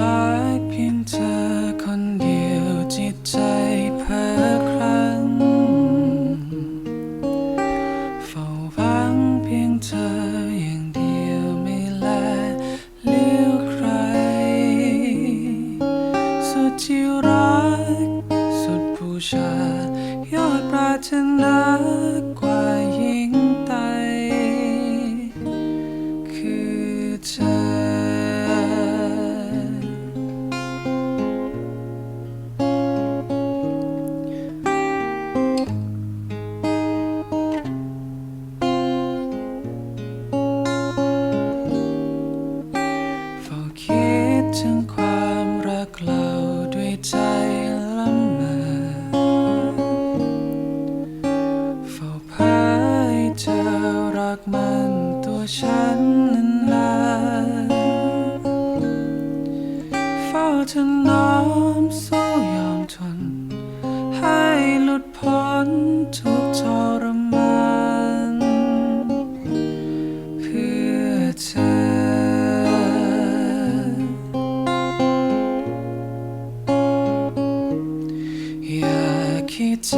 รักเพียงเธอคนเดียวจิตใจเพ้อครั้งเฝ้าหวังเพียงเธออย่างเดียวไม่แลเลี้ยวใคร สุดที่รัก สุดบูชายอดปรารถนากว่ายิ่งใด ฉันนั้นนานเฝ้าเธอน้อมสู้ยอมทน ให้หลุดพ้นทุกทรมานเพื่อเธอ อยากให้ใจ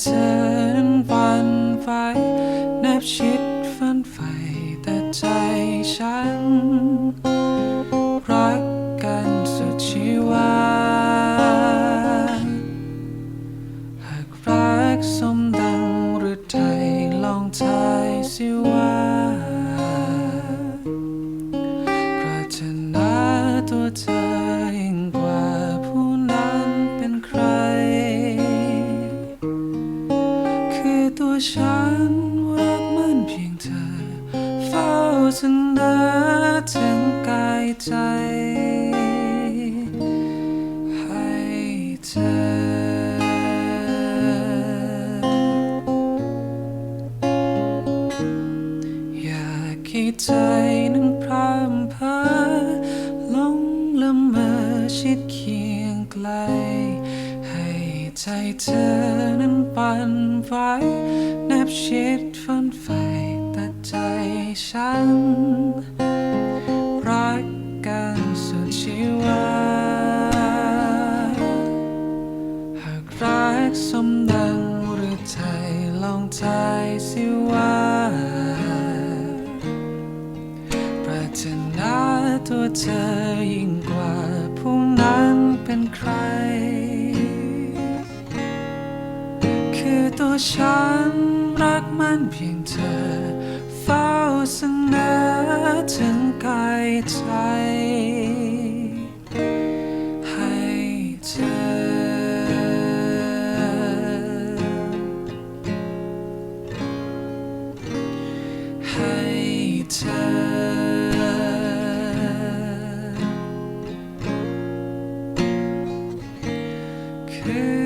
เธอนั้นวันไหวแนบชิดฝันใฝ่แต่ใจฉัน รักกันสุดชีวาหากรักสมดังหรือไทยลองทายสิว่าปรารถนาตัวเธอ ตัวฉันรักมันเพียงเธอ เฝ้าเสนอถึงกายใจ ให้เธออยากให้ใจนั้นพร่ำเพ้อลงละเมอชิดเคียงไกล ให้ใจเธอนั้น ปั่นไหวแนบชิดฝันใฝ่แต่ใจฉัน รักกันสุดชีวาหากรักสมดังหรือไทยลองทายสิว่าปรารถนาตัวเธอยิ่ง ตัวฉันรักมันเพียงเธอ เฝ้าเสนอถึงกายใจ ให้เธอ ให้เธอคือ